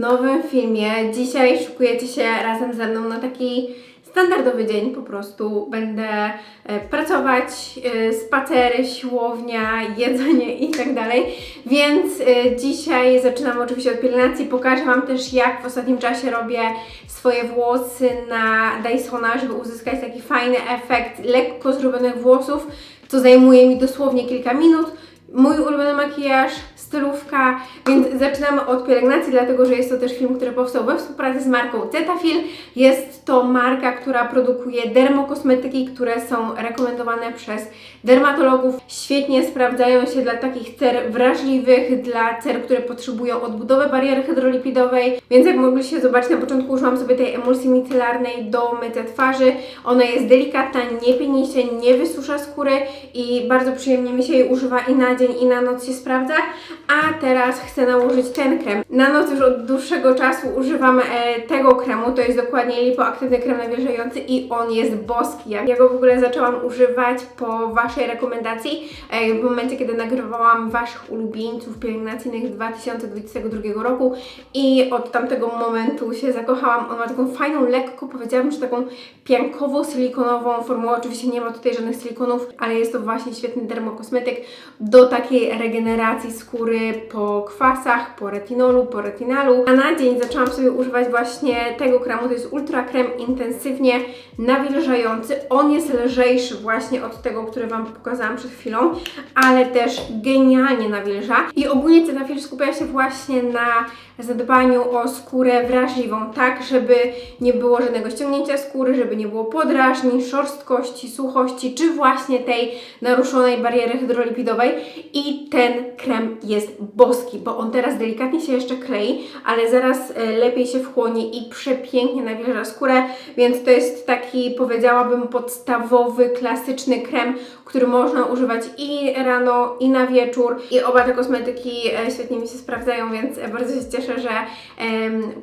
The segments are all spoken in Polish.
nowym filmie. Dzisiaj szykujecie się razem ze mną na taki standardowy dzień. Po prostu będę e, pracować, e, spacery, siłownia, jedzenie i tak dalej. Więc e, dzisiaj zaczynam oczywiście od pielęgnacji. Pokażę Wam też, jak w ostatnim czasie robię swoje włosy na Dysona, żeby uzyskać taki fajny efekt lekko zrobionych włosów, co zajmuje mi dosłownie kilka minut. Mój ulubiony makijaż, stylówka, więc zaczynamy od pielęgnacji, dlatego że jest to też film, który powstał we współpracy z marką Cetaphil. Jest to marka, która produkuje dermokosmetyki, które są rekomendowane przez dermatologów. Świetnie sprawdzają się dla takich cer wrażliwych, dla cer, które potrzebują odbudowy bariery hydrolipidowej. Więc jak mogliście zobaczyć na początku, użyłam sobie tej emulsji micelarnej do mycia twarzy. Ona jest delikatna, nie pieni się, nie wysusza skóry i bardzo przyjemnie mi się jej używa i na dzień, i na noc się sprawdza. A teraz chcę nałożyć ten krem. Na noc już od dłuższego czasu używam e, tego kremu, to jest dokładnie lipoaktywny krem nawilżający i on jest boski. Ja, go w ogóle zaczęłam używać po Waszej rekomendacji, e, w momencie kiedy nagrywałam Waszych ulubieńców pielęgnacyjnych 2022 roku i od tamtego momentu się zakochałam. On ma taką fajną, lekko powiedziałabym, że taką piankowo-silikonową formułę. Oczywiście nie ma tutaj żadnych silikonów, ale jest to właśnie świetny dermokosmetyk do takiej regeneracji skóry po kwasach, po retinolu, po retinalu. A na dzień zaczęłam sobie używać właśnie tego kremu. To jest ultra krem intensywnie nawilżający. On jest lżejszy właśnie od tego, który Wam pokazałam przed chwilą, ale też genialnie nawilża. I ogólnie Cetaphil skupia się właśnie na zadbaniu o skórę wrażliwą, tak żeby nie było żadnego ściągnięcia skóry, żeby nie było podrażnień, szorstkości, suchości, czy właśnie tej naruszonej bariery hydrolipidowej. I ten krem jest boski, bo on teraz delikatnie się jeszcze klei, ale zaraz e, lepiej się wchłonie i przepięknie nawilża skórę, więc to jest taki, powiedziałabym, podstawowy, klasyczny krem, który można używać i rano, i na wieczór. I oba te kosmetyki e, świetnie mi się sprawdzają, więc e, bardzo się cieszę, że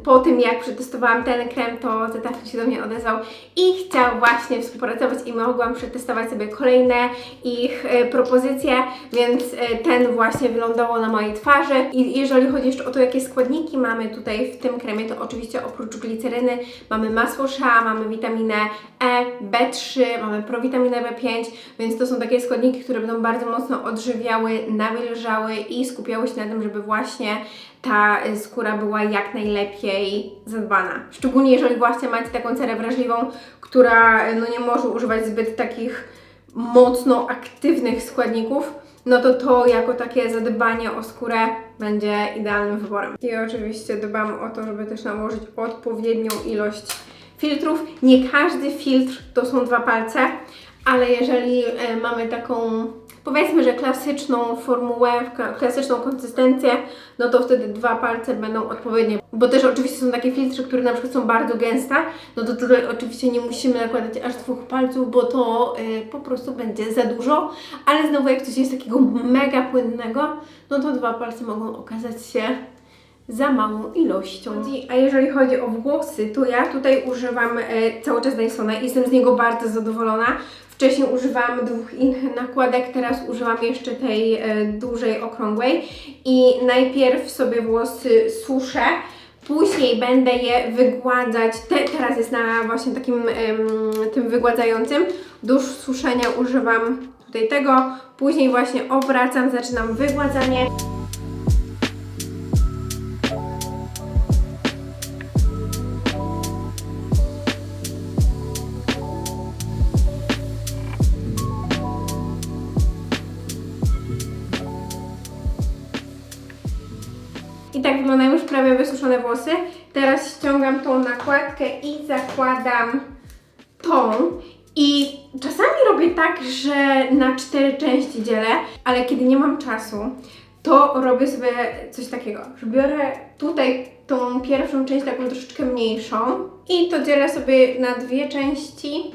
po tym jak przetestowałam ten krem, to Zetafil się do mnie odezwał i chciał właśnie współpracować i mogłam przetestować sobie kolejne ich propozycje, więc e, ten właśnie wylądował na mojej twarzy. I jeżeli chodzi jeszcze o to, jakie składniki mamy tutaj w tym kremie, to oczywiście oprócz gliceryny mamy masło shea, mamy witaminę E, B3, mamy prowitaminę B5, więc to są takie składniki, które będą bardzo mocno odżywiały, nawilżały i skupiały się na tym, żeby właśnie ta y, skóra była jak najlepiej zadbana. Szczególnie jeżeli właśnie macie taką cerę wrażliwą, która y, no, nie może używać zbyt takich mocno aktywnych składników, no to to jako takie zadbanie o skórę będzie idealnym wyborem. I oczywiście dbam o to, żeby też nałożyć odpowiednią ilość filtrów. Nie każdy filtr to są dwa palce, ale jeżeli e, mamy taką, powiedzmy, że klasyczną formułę, klasyczną konsystencję, no to wtedy dwa palce będą odpowiednie. Bo też oczywiście są takie filtry, które na przykład są bardzo gęste, no to tutaj oczywiście nie musimy nakładać aż dwóch palców, bo to y, po prostu będzie za dużo, ale znowu jak coś jest takiego mega płynnego, no to dwa palce mogą okazać się za małą ilością. A jeżeli chodzi o włosy, to ja tutaj używam e, cały czas Dysona i jestem z niego bardzo zadowolona. Wcześniej używałam dwóch innych nakładek, teraz używam jeszcze tej e, dużej, okrągłej i najpierw sobie włosy suszę, Później będę je wygładzać. Te, teraz jest na właśnie takim tym wygładzającym. Do suszenia używam tutaj tego. Później właśnie obracam, zaczynam wygładzanie. Tak wyglądają już prawie wysuszone włosy. Teraz ściągam tą nakładkę i zakładam tą. I czasami robię tak, że na cztery części dzielę, ale kiedy nie mam czasu, to robię sobie coś takiego, że biorę tutaj tą pierwszą część, taką troszeczkę mniejszą i to dzielę sobie na dwie części.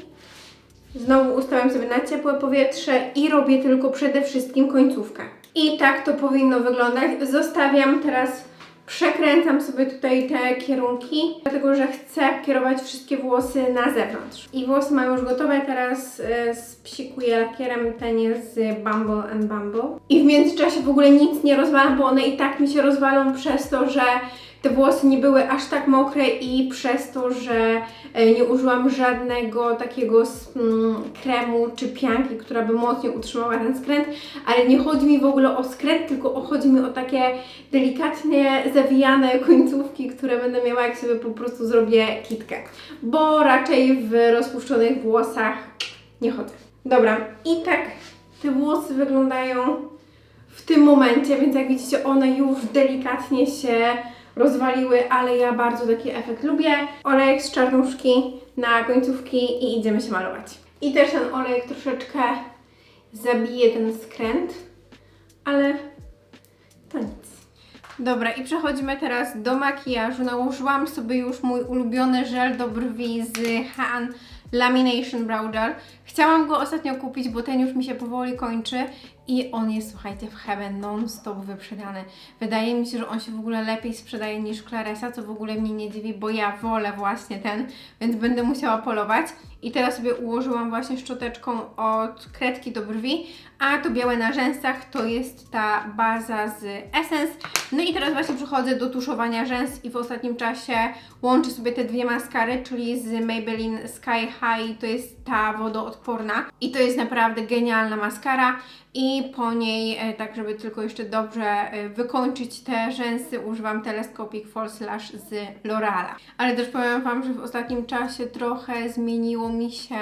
Znowu ustawiam sobie na ciepłe powietrze i robię tylko przede wszystkim końcówkę. I tak to powinno wyglądać. Zostawiam teraz przekręcam sobie tutaj te kierunki, dlatego że chcę kierować wszystkie włosy na zewnątrz. I włosy mam już gotowe, teraz y, spsikuję lakierem, ten jest z Bumble and Bumble. I w międzyczasie w ogóle nic nie rozwalam, bo one i tak mi się rozwalą przez to, że te włosy nie były aż tak mokre i przez to, że e, nie użyłam żadnego takiego mm, kremu czy pianki, która by mocniej utrzymała ten skręt, ale nie chodzi mi w ogóle o skręt, tylko chodzi mi o takie delikatnie zawijane końcówki, które będę miała, jak sobie po prostu zrobię kitkę, bo raczej w rozpuszczonych włosach nie chodzę. Dobra, i tak te włosy wyglądają w tym momencie, więc jak widzicie, one już delikatnie się rozwaliły, ale ja bardzo taki efekt lubię. Olejek z czarnuszki na końcówki i idziemy się malować. I też ten olejek troszeczkę zabije ten skręt, ale to nic. Dobra, i przechodzimy teraz do makijażu. Nałożyłam sobie już mój ulubiony żel do brwi z Han Lamination Brow Gel. Chciałam go ostatnio kupić, bo ten już mi się powoli kończy i on jest, słuchajcie, w Heaven non-stop wyprzedany. Wydaje mi się, że on się w ogóle lepiej sprzedaje niż Claresa, co w ogóle mnie nie dziwi, bo ja wolę właśnie ten, więc będę musiała polować. I teraz sobie ułożyłam właśnie szczoteczką od kredki do brwi, a to białe na rzęsach to jest ta baza z Essence. No i teraz właśnie przechodzę do tuszowania rzęs i w ostatnim czasie łączę sobie te dwie maskary, czyli z Maybelline Sky High, to jest ta wodoodporna i to jest naprawdę genialna maskara i po niej, e, tak żeby tylko jeszcze dobrze e, wykończyć te rzęsy, używam Telescopic False Lash z L'Oreala. Ale też powiem Wam, że w ostatnim czasie trochę zmieniło mi się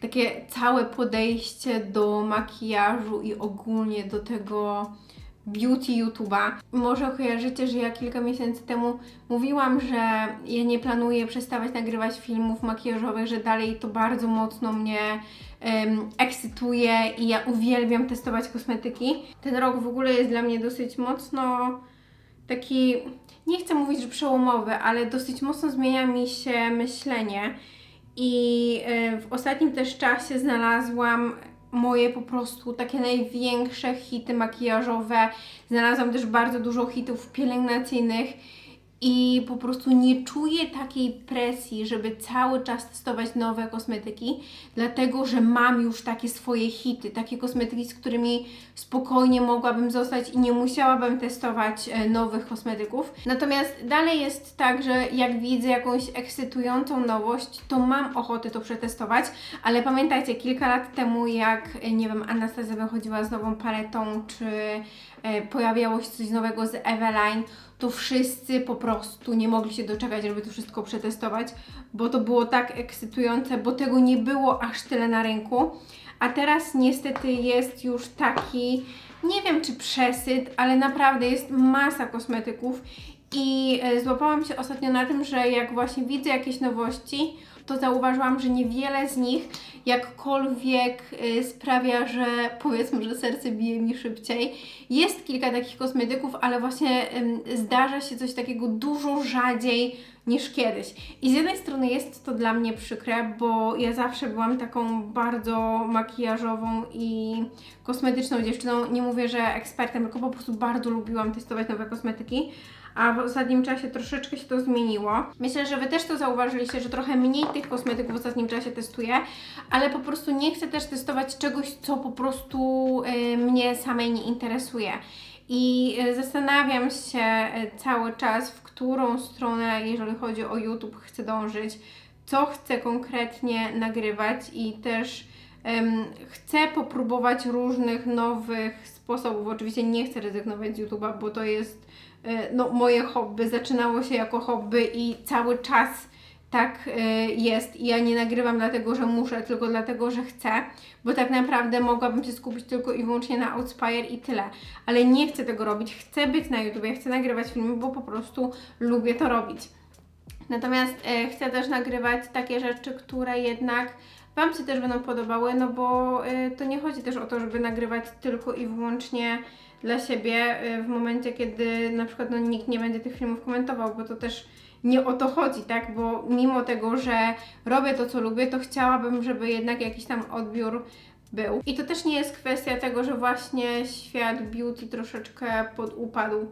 takie całe podejście do makijażu i ogólnie do tego beauty YouTube'a. Może kojarzycie, że ja kilka miesięcy temu mówiłam, że ja nie planuję przestawać nagrywać filmów makijażowych, że dalej to bardzo mocno mnie em, ekscytuje i ja uwielbiam testować kosmetyki. Ten rok w ogóle jest dla mnie dosyć mocno taki, nie chcę mówić, że przełomowy, ale dosyć mocno zmienia mi się myślenie. I e, w ostatnim też czasie znalazłam moje po prostu takie największe hity makijażowe. Znalazłam też bardzo dużo hitów pielęgnacyjnych i po prostu nie czuję takiej presji, żeby cały czas testować nowe kosmetyki, dlatego że mam już takie swoje hity, takie kosmetyki, z którymi spokojnie mogłabym zostać i nie musiałabym testować e, nowych kosmetyków. Natomiast dalej jest tak, że jak widzę jakąś ekscytującą nowość, to mam ochotę to przetestować, ale pamiętajcie, kilka lat temu, jak e, nie wiem, Anastazja wychodziła z nową paletą, czy e, pojawiało się coś nowego z Eveline, to wszyscy po prostu nie mogli się doczekać, żeby to wszystko przetestować, bo to było tak ekscytujące, bo tego nie było aż tyle na rynku. A teraz niestety jest już taki, nie wiem czy przesyt, ale naprawdę jest masa kosmetyków i e, złapałam się ostatnio na tym, że jak właśnie widzę jakieś nowości, to zauważyłam, że niewiele z nich jakkolwiek y, sprawia, że powiedzmy, że serce bije mi szybciej. Jest kilka takich kosmetyków, ale właśnie zdarza się coś takiego dużo rzadziej niż kiedyś. I z jednej strony jest to dla mnie przykre, bo ja zawsze byłam taką bardzo makijażową i kosmetyczną dziewczyną. Nie mówię, że ekspertem, tylko po prostu bardzo lubiłam testować nowe kosmetyki a w ostatnim czasie troszeczkę się to zmieniło. Myślę, że Wy też to zauważyliście, że trochę mniej tych kosmetyków w ostatnim czasie testuję, ale po prostu nie chcę też testować czegoś, co po prostu y, mnie samej nie interesuje. I y, zastanawiam się y, cały czas, w którą stronę, jeżeli chodzi o YouTube, chcę dążyć, co chcę konkretnie nagrywać i też em, chcę popróbować różnych nowych sposobów. Oczywiście nie chcę rezygnować z YouTube'a, bo to jest no, moje hobby. Zaczynało się jako hobby i cały czas tak e, jest. I ja nie nagrywam dlatego, że muszę, tylko dlatego, że chcę, bo tak naprawdę mogłabym się skupić tylko i wyłącznie na Outspire i tyle. Ale nie chcę tego robić. Chcę być na YouTube, chcę nagrywać filmy, bo po prostu lubię to robić. Natomiast e, chcę też nagrywać takie rzeczy, które jednak Wam się też będą podobały, no bo e, to nie chodzi też o to, żeby nagrywać tylko i wyłącznie dla siebie e, w momencie, kiedy na przykład no, nikt nie będzie tych filmów komentował, bo to też nie o to chodzi, tak? Bo mimo tego, że robię to, co lubię, to chciałabym, żeby jednak jakiś tam odbiór był. I to też nie jest kwestia tego, że właśnie świat beauty troszeczkę podupadł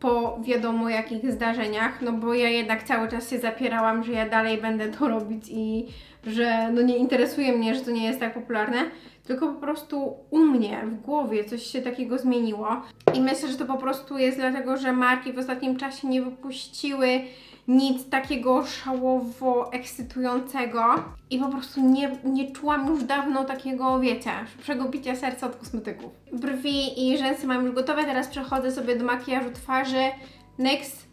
po wiadomo jakich zdarzeniach, no bo ja jednak cały czas się zapierałam, że ja dalej będę to robić i że no nie interesuje mnie, że to nie jest tak popularne, tylko po prostu u mnie w głowie coś się takiego zmieniło. I myślę, że to po prostu jest dlatego, że marki w ostatnim czasie nie wypuściły nic takiego szałowo ekscytującego i po prostu nie, nie czułam już dawno takiego, wiecie, szybszego bicia serca od kosmetyków. Brwi i rzęsy mam już gotowe, teraz przechodzę sobie do makijażu twarzy. NYX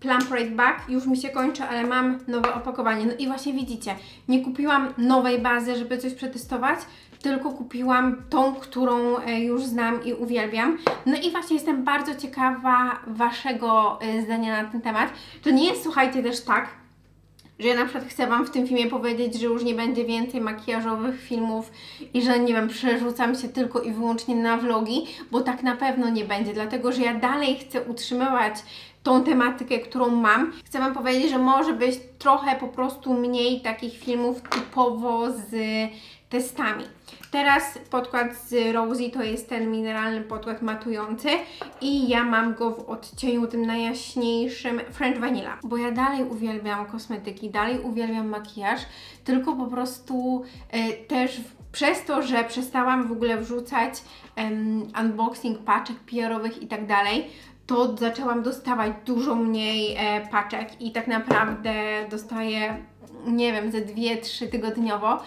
Plum Parade Back już mi się kończy, ale mam nowe opakowanie. No i właśnie widzicie, nie kupiłam nowej bazy, żeby coś przetestować, tylko kupiłam tą, którą e, już znam i uwielbiam. No i właśnie jestem bardzo ciekawa Waszego e, zdania na ten temat. To nie jest, słuchajcie, też tak, że ja na przykład chcę Wam w tym filmie powiedzieć, że już nie będzie więcej makijażowych filmów i że nie wiem, przerzucam się tylko i wyłącznie na vlogi, bo tak na pewno nie będzie, dlatego że ja dalej chcę utrzymywać tą tematykę, którą mam. Chcę Wam powiedzieć, że może być trochę po prostu mniej takich filmów typowo z testami. Teraz podkład z Rosy to jest ten mineralny podkład matujący i ja mam go w odcieniu tym najjaśniejszym French Vanilla, bo ja dalej uwielbiam kosmetyki, dalej uwielbiam makijaż, tylko po prostu e, też przez to, że przestałam w ogóle wrzucać em, unboxing paczek PR-owych i tak dalej, to zaczęłam dostawać dużo mniej e, paczek i tak naprawdę dostaję, nie wiem, ze dwie, trzy tygodniowo.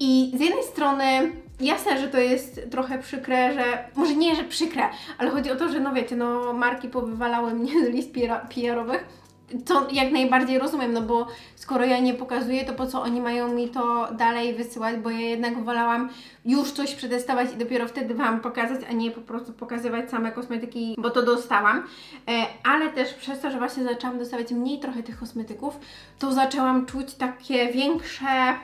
I z jednej strony jasne, że to jest trochę przykre, że może nie, że przykre, ale chodzi o to, że no wiecie, no marki powywalały mnie z list PR-owych. Co jak najbardziej rozumiem, no bo skoro ja nie pokazuję, to po co oni mają mi to dalej wysyłać, bo ja jednak wolałam już coś przetestować i dopiero wtedy Wam pokazać, a nie po prostu pokazywać same kosmetyki, bo to dostałam. E, ale też przez to, że właśnie zaczęłam dostawać mniej trochę tych kosmetyków, to zaczęłam czuć takie większe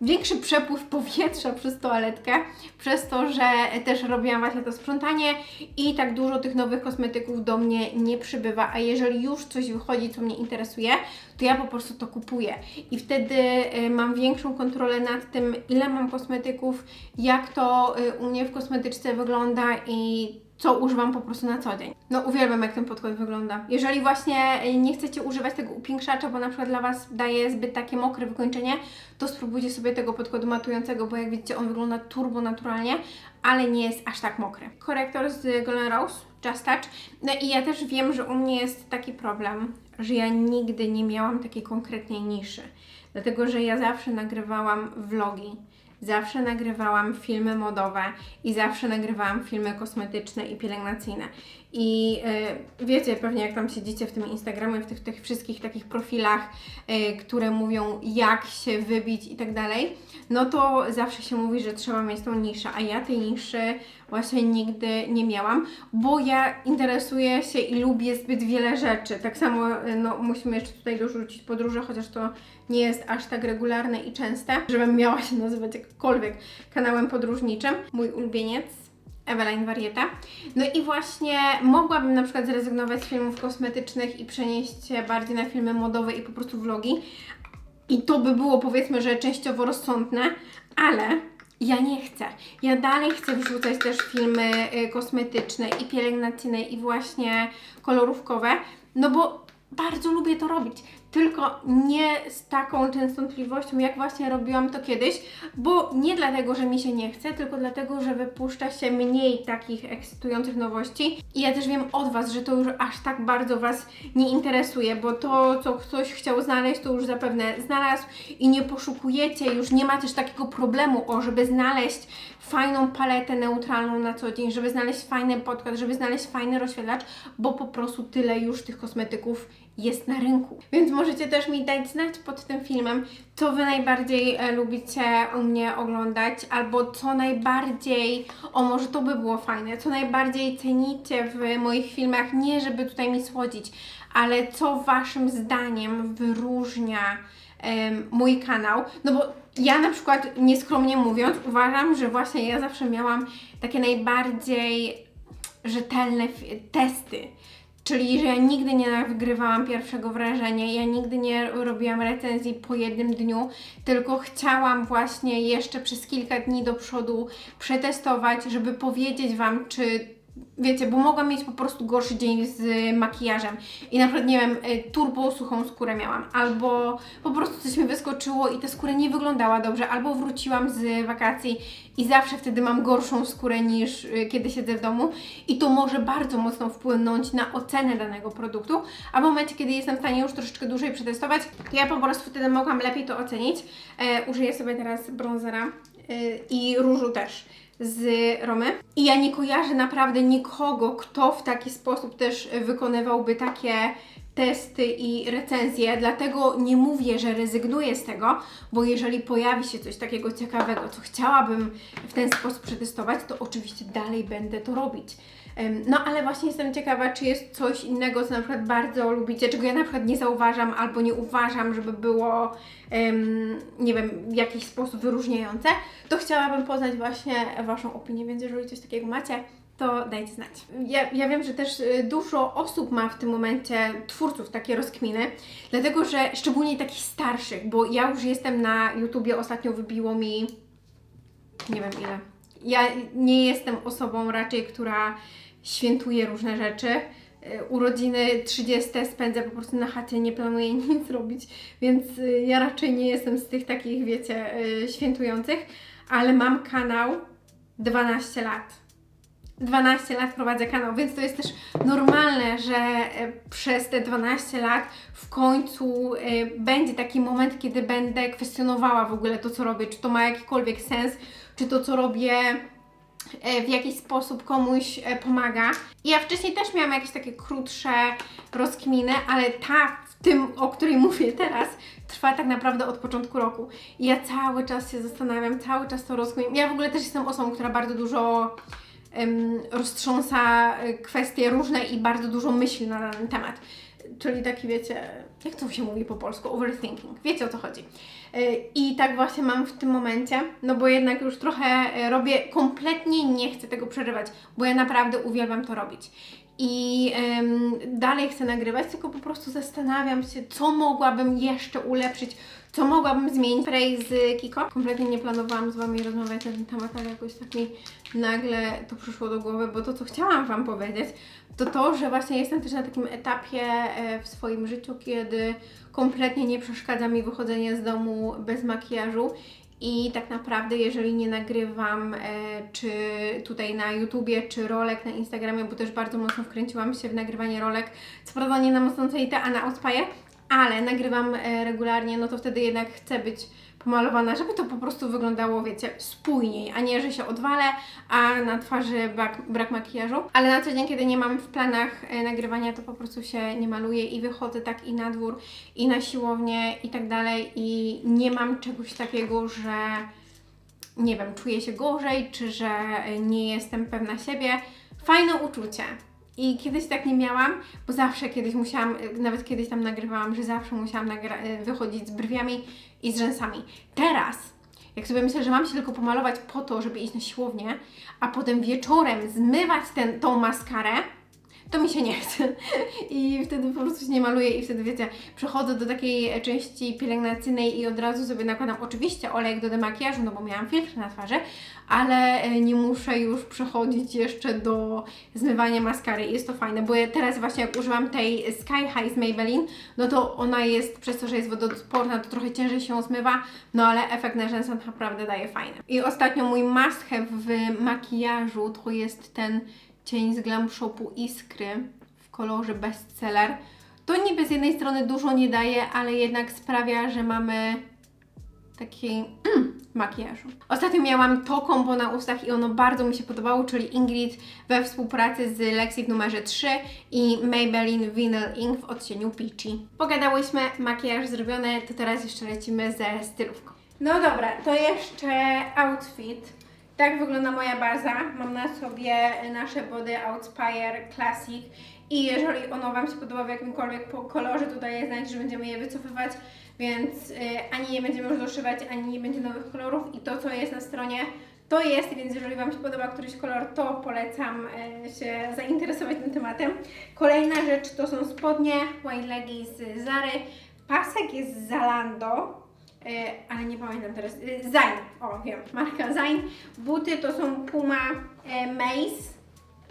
większy przepływ powietrza przez toaletkę, przez to, że też robiłam właśnie to sprzątanie i tak dużo tych nowych kosmetyków do mnie nie przybywa, a jeżeli już coś wychodzi, co mnie interesuje, to ja po prostu to kupuję. I wtedy y, mam większą kontrolę nad tym, ile mam kosmetyków, jak to y, u mnie w kosmetyczce wygląda i co używam po prostu na co dzień. No uwielbiam jak ten podkład wygląda. Jeżeli właśnie nie chcecie używać tego upiększacza, bo na przykład dla Was daje zbyt takie mokre wykończenie, to spróbujcie sobie tego podkładu matującego, bo jak widzicie on wygląda turbo naturalnie, ale nie jest aż tak mokry. Korektor z Golden Rose, Just Touch. No i ja też wiem, że u mnie jest taki problem, że ja nigdy nie miałam takiej konkretnej niszy. Dlatego, że ja zawsze nagrywałam vlogi zawsze nagrywałam filmy modowe i zawsze nagrywałam filmy kosmetyczne i pielęgnacyjne. I y, wiecie pewnie, jak tam siedzicie w tym Instagramie, w tych, tych wszystkich takich profilach, y, które mówią, jak się wybić i tak dalej, no to zawsze się mówi, że trzeba mieć tą niszę, a ja tej niszy właśnie nigdy nie miałam, bo ja interesuję się i lubię zbyt wiele rzeczy. Tak samo y, no, musimy jeszcze tutaj dorzucić podróże, chociaż to nie jest aż tak regularne i częste, żebym miała się nazywać jakkolwiek kanałem podróżniczym. Mój ulubieniec Eveline Warieta. No i właśnie mogłabym na przykład zrezygnować z filmów kosmetycznych i przenieść się bardziej na filmy modowe i po prostu vlogi. I to by było powiedzmy, że częściowo rozsądne, ale ja nie chcę. Ja dalej chcę wrzucać też filmy y, kosmetyczne i pielęgnacyjne i właśnie kolorówkowe, no bo bardzo lubię to robić tylko nie z taką częstotliwością, jak właśnie robiłam to kiedyś, bo nie dlatego, że mi się nie chce, tylko dlatego, że wypuszcza się mniej takich ekscytujących nowości. I ja też wiem od Was, że to już aż tak bardzo Was nie interesuje, bo to, co ktoś chciał znaleźć, to już zapewne znalazł i nie poszukujecie, już nie ma też takiego problemu, o, żeby znaleźć fajną paletę neutralną na co dzień, żeby znaleźć fajny podkład, żeby znaleźć fajny rozświetlacz, bo po prostu tyle już tych kosmetyków jest na rynku. Więc możecie też mi dać znać pod tym filmem, co Wy najbardziej e, lubicie u mnie oglądać, albo co najbardziej, o może to by było fajne, co najbardziej cenicie w moich filmach, nie żeby tutaj mi słodzić, ale co Waszym zdaniem wyróżnia mój kanał, no bo ja na przykład nieskromnie mówiąc uważam, że właśnie ja zawsze miałam takie najbardziej rzetelne testy. Czyli, że ja nigdy nie wygrywałam pierwszego wrażenia, ja nigdy nie robiłam recenzji po jednym dniu, tylko chciałam właśnie jeszcze przez kilka dni do przodu przetestować, żeby powiedzieć Wam, czy Wiecie, bo mogłam mieć po prostu gorszy dzień z makijażem. I na przykład, nie wiem, y, turbo suchą skórę miałam, albo po prostu coś mi wyskoczyło i ta skóra nie wyglądała dobrze, albo wróciłam z wakacji i zawsze wtedy mam gorszą skórę niż y, kiedy siedzę w domu. I to może bardzo mocno wpłynąć na ocenę danego produktu, a w momencie, kiedy jestem w stanie już troszeczkę dłużej przetestować, to ja po prostu wtedy mogłam lepiej to ocenić. E, użyję sobie teraz bronzera y, i różu też z Romy. I ja nie kojarzę naprawdę nikogo, kto w taki sposób też wykonywałby takie testy i recenzje, dlatego nie mówię, że rezygnuję z tego, bo jeżeli pojawi się coś takiego ciekawego, co chciałabym w ten sposób przetestować, to oczywiście dalej będę to robić. No ale właśnie jestem ciekawa, czy jest coś innego, co na przykład bardzo lubicie, czego ja na przykład nie zauważam albo nie uważam, żeby było, nie wiem, w jakiś sposób wyróżniające, to chciałabym poznać właśnie Waszą opinię, więc jeżeli coś takiego macie, to dajcie znać. Ja, ja wiem, że też y, dużo osób ma w tym momencie, twórców, takie rozkminy, dlatego że szczególnie takich starszych, bo ja już jestem na YouTubie, ostatnio wybiło mi nie wiem ile. Ja nie jestem osobą raczej, która świętuje różne rzeczy. Y, Urodziny 30 spędzę po prostu na chacie, nie planuję nic robić, więc y, ja raczej nie jestem z tych takich, wiecie, świętujących, ale mam kanał 12 lat. 12 lat prowadzę kanał, więc to jest też normalne, że e, przez te 12 lat w końcu e, będzie taki moment, kiedy będę kwestionowała w ogóle to, co robię, czy to ma jakikolwiek sens, czy to, co robię e, w jakiś sposób komuś pomaga. Ja wcześniej też miałam jakieś takie krótsze rozkminy, ale ta, w tym, o której mówię teraz, trwa tak naprawdę od początku roku. I ja cały czas się zastanawiam, cały czas to rozkminiam. Ja w ogóle też jestem osobą, która bardzo dużo roztrząsa e, kwestie różne i bardzo dużo myśli na dany temat. Czyli taki, wiecie, jak to się mówi po polsku? Overthinking. Wiecie o co chodzi. E, I tak właśnie mam w tym momencie, no bo jednak już trochę e, robię, kompletnie nie chcę tego przerywać, bo ja naprawdę uwielbiam to robić. I em, dalej chcę nagrywać, tylko po prostu zastanawiam się, co mogłabym jeszcze ulepszyć, co mogłabym zmienić. Spray z Kiko. Kompletnie nie planowałam z Wami rozmawiać na ten temat, ale jakoś tak mi nagle to przyszło do głowy, bo to, co chciałam Wam powiedzieć, to to, że właśnie jestem też na takim etapie e, w swoim życiu, kiedy kompletnie nie przeszkadza mi wychodzenie z domu bez makijażu. I tak naprawdę, jeżeli nie nagrywam, e, czy tutaj na YouTubie, czy rolek na Instagramie, bo też bardzo mocno wkręciłam się w nagrywanie rolek, co prawda nie na mocną celitę, a na Outspaję, ale nagrywam e, regularnie, no to wtedy jednak chcę być pomalowana, żeby to po prostu wyglądało, wiecie, spójniej, a nie, że się odwalę, a na twarzy brak, brak makijażu. Ale na co dzień, kiedy nie mam w planach e, nagrywania, to po prostu się nie maluję i wychodzę tak i na dwór, i na siłownię, i tak dalej, i nie mam czegoś takiego, że nie wiem, czuję się gorzej, czy że e, nie jestem pewna siebie. Fajne uczucie. I kiedyś tak nie miałam, bo zawsze kiedyś musiałam, nawet kiedyś tam nagrywałam, że zawsze musiałam e, wychodzić z brwiami i z rzęsami. Teraz, jak sobie myślę, że mam się tylko pomalować po to, żeby iść na siłownię, a potem wieczorem zmywać ten, tą maskarę, to mi się nie chce. I wtedy po prostu się nie maluję i wtedy wiecie, przechodzę do takiej części pielęgnacyjnej i od razu sobie nakładam oczywiście olejek do demakijażu, no bo miałam filtr na twarzy, ale e, nie muszę już przechodzić jeszcze do zmywania maskary i jest to fajne, bo ja teraz właśnie jak użyłam tej Sky High z Maybelline, no to ona jest, przez to, że jest wodoodporna, to trochę ciężej się zmywa, no ale efekt na rzęsach naprawdę daje fajny. I ostatnio mój must have w makijażu to jest ten cień z Glam Shopu Iskry w kolorze bestseller. To niby z jednej strony dużo nie daje, ale jednak sprawia, że mamy taki mm, makijażu. Ostatnio miałam to kombo na ustach i ono bardzo mi się podobało, czyli Ingrid we współpracy z Lexi w numerze 3 i Maybelline Vinyl Ink w odcieniu Peachy. Pogadałyśmy, makijaż zrobiony, to teraz jeszcze lecimy ze stylówką. No dobra, to jeszcze outfit. Tak wygląda moja baza. Mam na sobie nasze body Outspire Classic i jeżeli ono Wam się podoba w jakimkolwiek kolorze, to daję znać, że będziemy je wycofywać, więc y, ani nie będziemy już doszywać, ani nie będzie nowych kolorów i to, co jest na stronie, to jest, więc jeżeli Wam się podoba któryś kolor, to polecam y, się zainteresować tym tematem. Kolejna rzecz to są spodnie White Leggy z Zary. Pasek jest z Zalando, ale nie pamiętam teraz. E, Zain, o wiem, marka Zain. Buty to są Puma e, Mace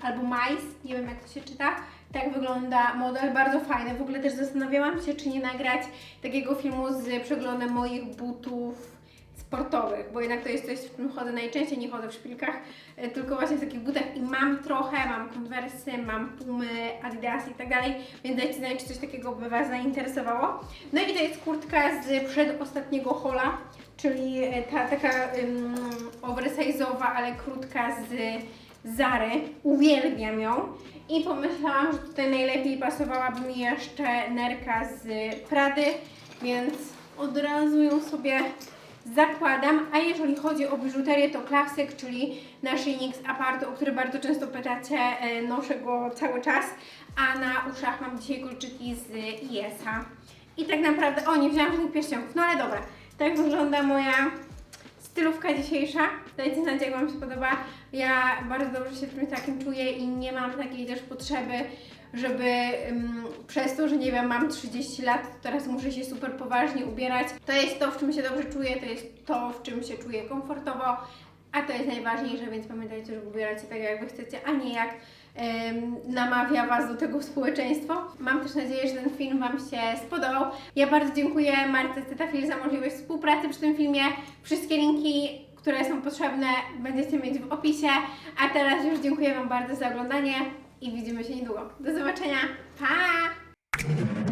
albo Mais, nie wiem jak to się czyta. Tak wygląda model, bardzo fajny. W ogóle też zastanawiałam się, czy nie nagrać takiego filmu z przeglądem moich butów sportowych, bo jednak to jest coś, w czym chodzę najczęściej, nie chodzę w szpilkach, e, tylko właśnie w takich butach i mam trochę, mam konwersy, mam pumy, adidas i tak dalej, więc dajcie znać, czy coś takiego by Was zainteresowało. No i to jest kurtka z przedostatniego hola, czyli e, ta taka um, oversize'owa, ale krótka z Zary. Uwielbiam ją i pomyślałam, że tutaj najlepiej pasowałaby mi jeszcze nerka z Prady, więc od razu ją sobie zakładam. A jeżeli chodzi o biżuterię, to klasyk, czyli naszyjnik z apartu, o który bardzo często pytacie, e, noszę go cały czas, a na uszach mam dzisiaj kolczyki z IES-a. I tak naprawdę, o nie wzięłam żadnych pierścionków, no ale dobra, tak wygląda moja stylówka dzisiejsza. Dajcie znać, jak Wam się podoba. Ja bardzo dobrze się w tym takim czuję i nie mam takiej też potrzeby, żeby ym, przez to, że nie wiem, mam 30 lat, to teraz muszę się super poważnie ubierać. To jest to, w czym się dobrze czuję, to jest to, w czym się czuję komfortowo, a to jest najważniejsze, więc pamiętajcie, że ubierać się tak, jak Wy chcecie, a nie jak namawia Was do tego społeczeństwo. Mam też nadzieję, że ten film Wam się spodobał. Ja bardzo dziękuję Marce Cytafil za możliwość współpracy przy tym filmie. Wszystkie linki, które są potrzebne, będziecie mieć w opisie. A teraz już dziękuję Wam bardzo za oglądanie i widzimy się niedługo. Do zobaczenia. Pa!